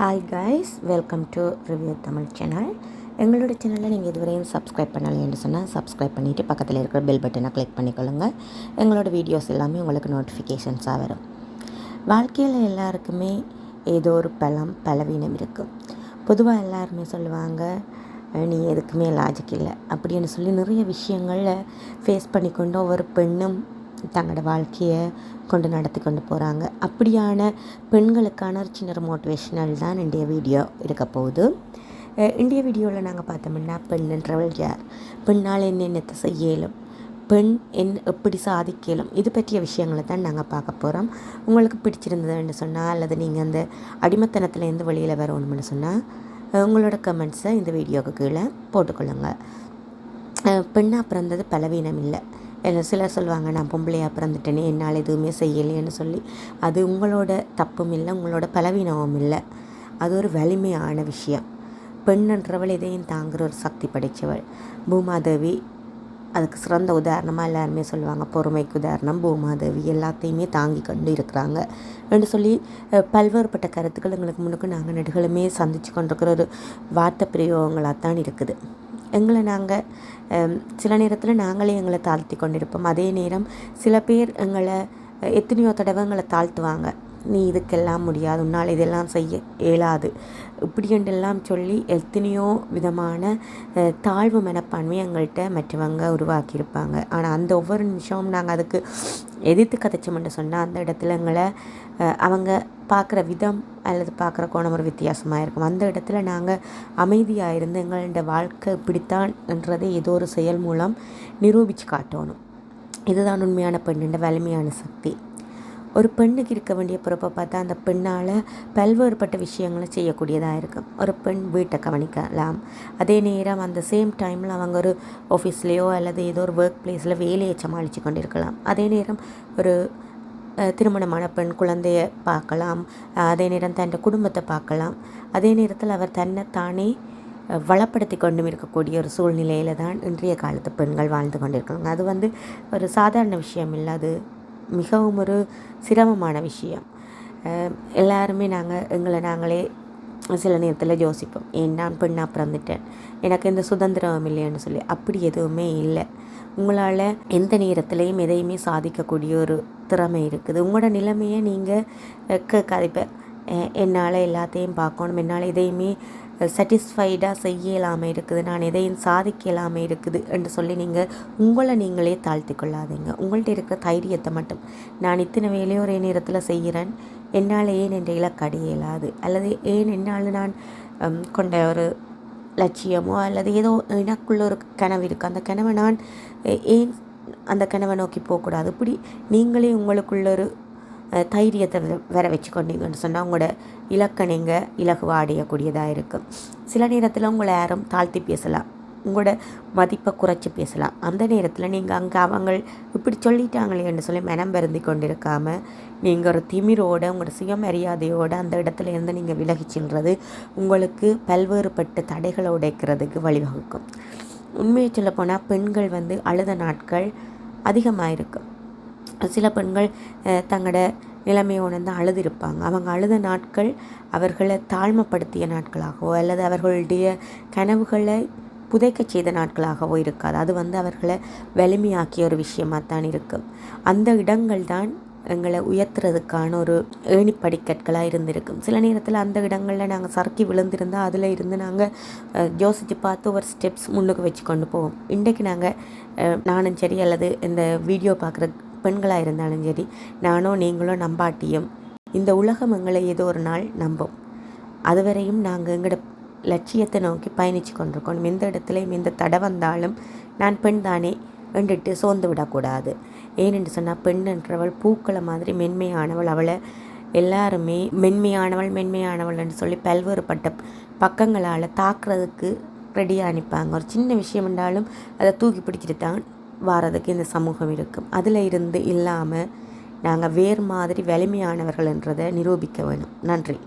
Hi guys welcome to review Tamil channel எங்களோட சேனலை நீங்கள் இதுவரையும் சப்ஸ்கிரைப் பண்ணலைன்னு சொன்னால் சப்ஸ்கிரைப் பண்ணிவிட்டு பக்கத்தில் இருக்கிற பெல் பட்டனை கிளிக் பண்ணிக்கொள்ளுங்க. எங்களோட வீடியோஸ் எல்லாமே உங்களுக்கு நோட்டிஃபிகேஷன்ஸாக வரும். வாழ்க்கையில் எல்லாருக்குமே ஏதோ ஒரு பலம் பலவீனம் இருக்கும் பொதுவாக எல்லாருமே சொல்லுவாங்க நீ எதுக்குமே லாஜிக் இல்லை. அப்படின்னு சொல்லி நிறைய விஷயங்களில் ஃபேஸ் பண்ணிக்கொண்டு ஒவ்வொரு பெண்ணும் தங்களோட வாழ்க்கையை கொண்டு நடத்தி கொண்டு போகிறாங்க அப்படியான பெண்களுக்கான ஒரு சின்ன மோட்டிவேஷனல் தான் இன்றைய வீடியோ இருக்க போகுது. இந்திய வீடியோவில் நாங்கள் பார்த்தோம்னா பெண்ன்றவள் யார்? பெண்ணால் என்னென்னத்தை செய்ய இயலும் பெண் என் எப்படி சாதிக்கலும். இது பற்றிய விஷயங்களை தான் நாங்கள் பார்க்க போகிறோம் உங்களுக்கு பிடிச்சிருந்ததுன்னு சொன்னால் அல்லது நீங்கள் அந்த அடிமத்தனத்துலேருந்து வெளியில் வரணும்னு சொன்னால் உங்களோட கமெண்ட்ஸை இந்த வீடியோவுக்கு கீழே போட்டுக்கொள்ளுங்கள் பெண்ணாக பிறந்தது பலவீனம் இல்லை. இல்லை சிலர் சொல்லுவாங்க நான் பொம்பளையாக பிறந்துட்டேனே என்னால் எதுவுமே செய்யலையேன்னு சொல்லி. அது உங்களோட தப்பும் இல்லை உங்களோட பலவீனமும் இல்லை. அது ஒரு வலிமையான விஷயம். பெண்ன்றவள் இதையும் தாங்குற ஒரு சக்தி படைத்தவள் பூமாதேவி அதுக்கு சிறந்த உதாரணமாக எல்லாருமே சொல்லுவாங்க பொறுமைக்கு உதாரணம் பூமாதேவி எல்லாத்தையுமே தாங்கி கொண்டு இருக்கிறாங்க. என்று சொல்லி பல்வேறுபட்ட கருத்துக்கள் எங்களுக்கு முன்னுக்கு நாங்கள் நெடுகளுமே சந்தித்து கொண்டிருக்கிற ஒரு வார்த்தை பிரயோகங்களாக தான் இருக்குது. எங்களை நாங்கள் சில நேரத்தில் நாங்களே எங்களை தாழ்த்தி கொண்டிருப்போம். அதே நேரம் சில பேர் எங்களை எத்தனையோ தடவை எங்களை தாழ்த்துவாங்க. நீ இதுக்கெல்லாம் முடியாது உன்னால் இதெல்லாம் செய்ய இயலாது. இப்படியென்றெல்லாம் சொல்லி எத்தனையோ விதமான தாழ்வு மனப்பான்மையை எங்கள்கிட்ட மற்றவங்க உருவாக்கியிருப்பாங்க. ஆனால் அந்த ஒவ்வொரு நிமிஷமும் நாங்கள் அதுக்கு எதிர்த்து கதைச்சோம்னு சொன்னால் அந்த இடத்துல எங்களை அவங்க பார்க்குற விதம் அல்லது பார்க்குற கோணம் ஒரு வித்தியாசமாக இருக்கும். அந்த இடத்துல நாங்கள் அமைதியாக இருந்து எங்களோட வாழ்க்கை இப்படித்தான்ன்றதை ஏதோ ஒரு செயல் மூலம் நிரூபித்து காட்டணும். இதுதான் உண்மையான பெண்ணுண்ட வலிமையான சக்தி. ஒரு பெண்ணுக்கு இருக்க வேண்டிய பொறுப்பை பார்த்தா அந்த பெண்ணால் பல்வேறுபட்ட விஷயங்களை செய்யக்கூடியதாக இருக்கும். ஒரு பெண் வீட்டை கவனிக்கலாம். அதே நேரம் அந்த சேம் டைமில் அவங்க ஒரு ஆஃபீஸ்லேயோ அல்லது ஏதோ ஒரு ஒர்க் பிளேஸில் வேலையை சமாளித்து கொண்டிருக்கலாம். அதே நேரம் ஒரு திருமணமான பெண் குழந்தைய பார்க்கலாம். அதே நேரம் தன் குடும்பத்தை பார்க்கலாம். அதே நேரத்தில் அவர் தன்னை தானே வளப்படுத்தி கொண்டும் இருக்கக்கூடிய ஒரு சூழ்நிலையில் தான் இன்றைய காலத்து பெண்கள் வாழ்ந்து கொண்டிருக்காங்க. அது வந்து ஒரு சாதாரண விஷயம் இல்லை. அது மிகவும் ஒரு சிரமமான விஷயம். எல்லாருமே நாங்கள் எங்களை நாங்களே சில நேரத்தில் யோசிப்போம். ஏன் நான் பெண்ணாக பிறந்துட்டேன்? எனக்கு எந்த சுதந்திரம் இல்லைன்னு சொல்லி. அப்படி எதுவுமே இல்லை. உங்களால் எந்த நேரத்துலையும் எதையுமே சாதிக்கக்கூடிய ஒரு திறமை இருக்குது. உங்களோட நிலைமையை நீங்கள் கேட்காது இப்போ என்னால் எல்லாத்தையும் பார்க்கணும். என்னால் எதையுமே சாட்டிஸ்ஃபைடாக செய்ய இல்லாமல் இருக்குது நான் எதையும் சாதிக்க இல்லாமல் இருக்குது என்று சொல்லி நீங்கள் உங்களை நீங்களே தாழ்த்தி கொள்ளாதீங்க. உங்கள்கிட்ட இருக்கிற தைரியத்தை மட்டும். நான் இத்தனை வேலையும் ஒரே நேரத்தில் செய்கிறேன். என்னால் ஏன் என்ற இலக்கு அடைய இயலாது? அல்லது ஏன் என்னால் நான் கொண்ட ஒரு லட்சியமோ அல்லது ஏதோ எனக்குள்ள ஒரு கனவு இருக்குது அந்த கனவை நான் ஏன் அந்த கனவை நோக்கி போகக்கூடாது? இப்படி நீங்களே உங்களுக்குள்ள ஒரு தைரியத்தை வர வச்சு கொண்டீங்கன்னு சொன்னால் உங்களோட இலக்கை நீங்கள் இலகுவாக அடையக்கூடியதாக இருக்கும் சில நேரத்தில் உங்களை யாரும் தாழ்த்தி பேசலாம். உங்களோட மதிப்பை குறைச்சி பேசலாம். அந்த நேரத்தில் நீங்கள் அங்கே அவங்க இப்படி சொல்லிட்டாங்களேன்னு சொல்லி மனம் பருந்தி கொண்டிருக்காம நீங்கள் ஒரு திமிரோட உங்களோட சுயமரியாதையோடு அந்த இடத்துல இருந்து நீங்கள் விலகி செல்வது உங்களுக்கு பல்வேறுபட்ட தடைகளை உடைக்கிறதுக்கு வழிவகுக்கும். உண்மையை சொல்லப் போனால் பெண்கள் வந்து அழுத நாட்கள் அதிகமாக இருக்கும் சில பெண்கள் தங்களோட நிலைமையை உணர்ந்து அழுதிருப்பாங்க. அவங்க அழுத நாட்கள் அவர்களை தாழ்மைப்படுத்திய நாட்களாகவோ அல்லது அவர்களுடைய கனவுகளை புதைக்கச் செய்த நாட்களாகவோ இருக்காது. அது வந்து அவர்களை வலிமையாக்கிய ஒரு விஷயமாக தான் இருக்கும் அந்த இடங்கள் தான் எங்களை உயர்த்துறதுக்கான ஒரு ஏணிப்படிக்கற்களாக இருந்திருக்கும். சில நேரத்தில் அந்த இடங்களில் நாங்கள் சறுக்கி விழுந்திருந்தால் அதில் இருந்து நாங்கள் யோசித்து பார்த்து ஒரு ஸ்டெப்ஸ் முன்னுக்கு வச்சு கொண்டு போவோம். இன்றைக்கு நாங்கள் நானும் சரி அல்லது இந்த வீடியோ பார்க்குற பெண்களாக இருந்தாலும் சரி நானோ நீங்களோ நம்பாட்டியும் இந்த உலகம் எங்களை ஏதோ ஒரு நாள் நம்பும். அதுவரையும் நாங்கள் எங்களோட லட்சியத்தை நோக்கி பயணித்து கொண்டிருக்கோம். எந்த இடத்துலையும் எந்த தடை வந்தாலும் நான் பெண் தானே வெண்டுட்டு சோர்ந்து விடக்கூடாது. ஏனென்று சொன்னால் பெண்ணுன்றவள் பூக்களை மாதிரி மென்மையானவள். அவளை எல்லாருமே மென்மையானவள் மென்மையானவள் என்று சொல்லி பல்வேறுபட்ட பக்கங்களால் தாக்குறதுக்கு ரெடியாக அனுப்பாங்க ஒரு சின்ன விஷயம் என்றாலும் அதை தூக்கி பிடிச்சிட்டு தான் வாரதுக்கு இந்த சமூகம் இருக்கும். அதில் இருந்து இல்லாமல் நாங்கள் வேறு மாதிரி வலிமையானவர்கள் என்றதை நிரூபிக்க வேணும். நன்றி.